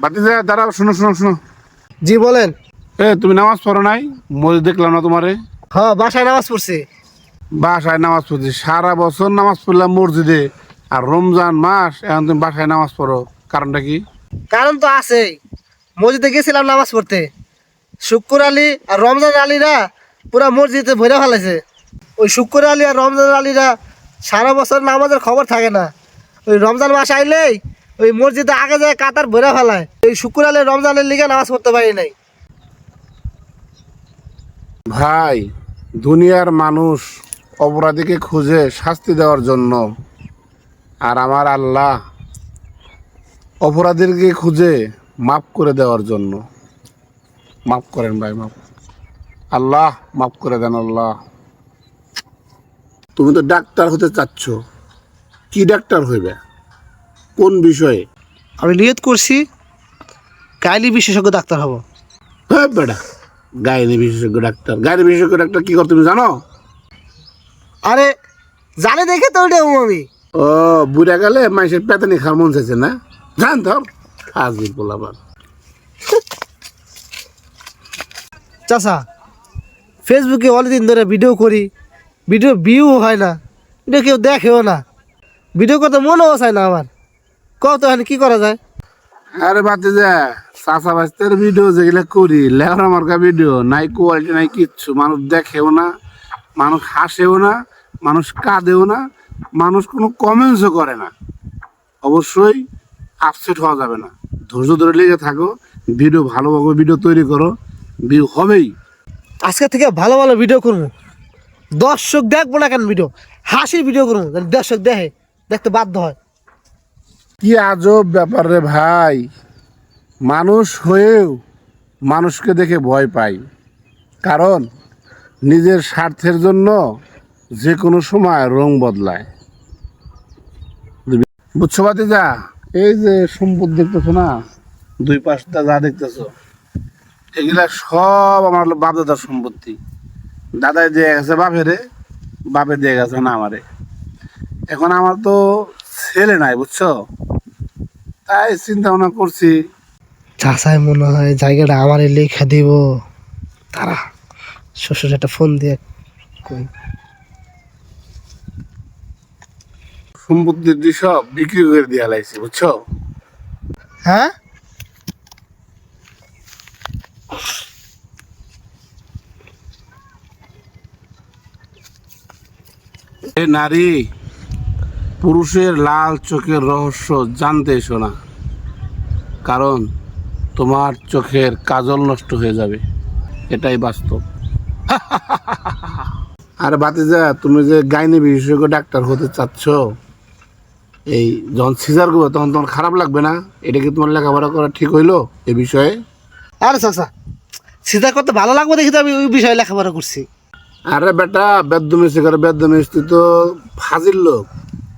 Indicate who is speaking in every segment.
Speaker 1: বাতি যা দাঁড়াও শোনো শোনো শোনো।
Speaker 2: জি বলেন।
Speaker 1: এ তুমি নামাজ পড়ো নাই? মসজিদ দেখলাম না তোমারে?
Speaker 2: হ্যাঁ বাসায় নামাজ পড়ছি।
Speaker 1: বাসায় নামাজ পড়ছি। সারা বছর নামাজ পড়লাম মসজিদে আর রমজান মাস এখন তুমি বাসায় নামাজ পড়ো। কারণটা কি?
Speaker 2: কারণ তো আছেই। মসজিদে গেছিলাম নামাজ পড়তে। শুক্র আলী আর রমজান আলীরা পুরা মসজিদে ভরে ফেলেছে। ওই শুক্র আলী আর রমজান আলীরা সারা বছর নামাজের খবর থাকে না। ওই রমজান মাস আইলেই ওই মসজিদে আগে যায় কাতার ভরে ফেলায়। ওই শুক্র আলী রমজানের লিগে নামাজ পড়তে পারি নাই।
Speaker 1: ভাই, দুনিয়ার মানুষ অপরাধীকে খুঁজে শাস্তি দেওয়ার জন্য আর আমার আল্লাহ অপরাধীকে খুঁজে মাফ করে দেওয়ার জন্য। মাফ করেন ভাই, মাফ। আল্লাহ, মাফ করে দেন আল্লাহ। তুমি তো ডাক্তার হতে চাচ্ছ। কি ডাক্তার হইবে? কোন বিষয়ে?
Speaker 2: আমি নিয়ত করছি কাইলি বিশেষজ্ঞ ডাক্তার হব।
Speaker 1: হ্যাঁ বেটা। গাইনি বিশেষজ্ঞ ডাক্তার। গাইনি বিশেষজ্ঞ ডাক্তার কি করে তুমি জানো?
Speaker 2: আরে জানে দেখে তো ওটা আমি।
Speaker 1: ও বুড়া গেলে মানুষের পেতানি খাওয়ার মন চাইছে না? জানতাম হাজির বলাবার
Speaker 2: চাচা ফেসবুকে অনেকদিন ধরে ভিডিও করি ভিডিও ভিউ হয় না ভিডিও কেউ দেখেও না। ভিডিও করতে মনেও চায় না আমার। কত হলে কি করা যায়?
Speaker 1: আরে বাতি যা। চাষা বাস্তের ভিডিও যেগুলো করি লেহরা মার্কা ভিডিও নাই কোয়ালিটি নাই কিচ্ছু। মানুষ দেখেও না মানুষ হাসেও না মানুষ কাঁদেও না মানুষ কোনো কমেন্টসও করে না। অবশ্যই আপসেট হওয়া যাবে না। ধৈর্য ধরে লেগে থাকো ভিডিও ভালোভাবে ভিডিও তৈরি করো ভিউ হবেই।
Speaker 2: আজকে থেকে ভালো ভালো ভিডিও করব। দর্শক দেখব না কেন ভিডিও হাসির ভিডিও করব দর্শক দেখে দেখতে বাধ্য হয়।
Speaker 1: কি আজব ব্যাপার রে ভাই। মানুষ হয়েও মানুষকে দেখে ভয় পাই। কারণ নিজের স্বার্থের জন্য যে কোনো সময় রং বদলায়। বুঝছ বাতি যা এই যে সম্পদ দেখতেছো না? দুই পাঁচটা যা দেখতেছো, এগুলা সব আমার বাপ দাদার সম্পত্তি। দাদাই দিয়ে গেছে বাপেরে, বাপে দিয়ে গেছে না আমারে। এখন আমার তো ছেলে নাই, বুঝছ? তাই চিন্তা ভাবনা করছি।
Speaker 2: চাষায় মনে হয় জায়গাটা আমার লেখা দিব। তারা শ্বশুর একটা ফোন দিয়ে কই?
Speaker 1: সম্পত্তির সব বিক্রি করে দিয়ে লাইছি বুঝছ?
Speaker 2: হ্যাঁ?
Speaker 1: এ নারী পুরুষের লাল চোখের রহস্য জানতে এসো না কারণ তোমার চোখের কাজল নষ্ট হয়ে যাবে। এটাই বাস্তব। আর বাতিজা তুমি যে গাইনি বিশেষজ্ঞ ডাক্তার হতে চাচ্ছ এই যখন সিজার করবে তখন তোমার খারাপ লাগবে না? এটা কি তোমার লেখাপড়া করা ঠিক হইল এ বিষয়ে?
Speaker 2: আরে চাষা সিজার করতে ভালো লাগবে দেখি তো আমি ওই বিষয়ে লেখাপড়া করছি।
Speaker 1: আরে বেটা বেদ্যমিস্ত্রি করে বেদ্যমিস্ত্রি তো ফাজিল লোক।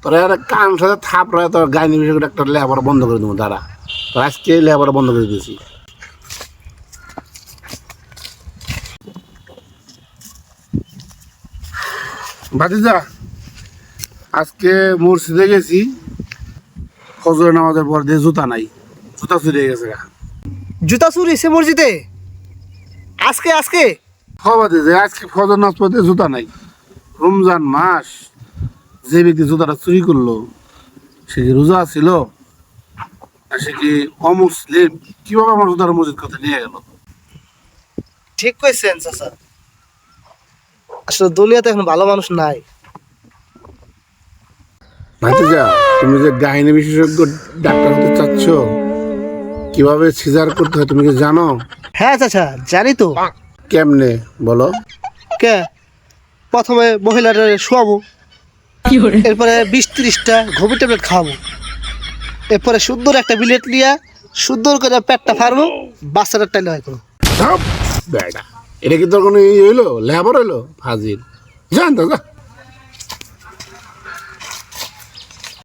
Speaker 1: তোরা কান সাথে থাপ রয়ে তোর গাইনি বিষয় ডাক্তার লেখাপড়া বন্ধ করে দেবো তারা তোর আজকে লেখাপড়া বন্ধ করে দিয়েছি। ভাতিজা আজকে মসজিদে গেছি। ফজরের নামাজের পর দিয়ে জুতা নাই জুতা চুরি হয়ে গেছে গা।
Speaker 2: জুতা চুরি সে মসজিদে? আজকে আজকে?
Speaker 1: খবর যে আজকে ফজর নাচ পড়তে জুতা নাই। রমজান মাস যে ব্যক্তি জুতাটা চুরি করল সে কি রোজা ছিল? আর সে কি অমুসলিম? কীভাবে আমার জুতার মসজিদ কথা নিয়ে গেল?
Speaker 2: ঠিক কইছেন চাচা। আসলে দুনিয়াতে এখন ভালো মানুষ নাই।
Speaker 1: ভাতিজা তুমি যে গাহিনী বিশেষজ্ঞ ডাক্তার হতে চাচ্ছ কীভাবে সিজার করতে হয় তুমি কি জানো?
Speaker 2: হ্যাঁ চাচা জানি তো।
Speaker 1: কেমনে বলো?
Speaker 2: কে? প্রথমে মহিলাটা শোয়াবো। এরপরে বিশ ত্রিশটা ঘুমি ট্যাবলেট খাওয়াবো। এরপরে সুন্দর একটা বিলেট নিয়ে সুন্দর করে পেটটা ফারবো বাচ্চাটা টাইলে হয় করব
Speaker 1: বেড়া এটা কি তোর কোনো ই হইল? লেবার হইল? হাজির জান তো যা।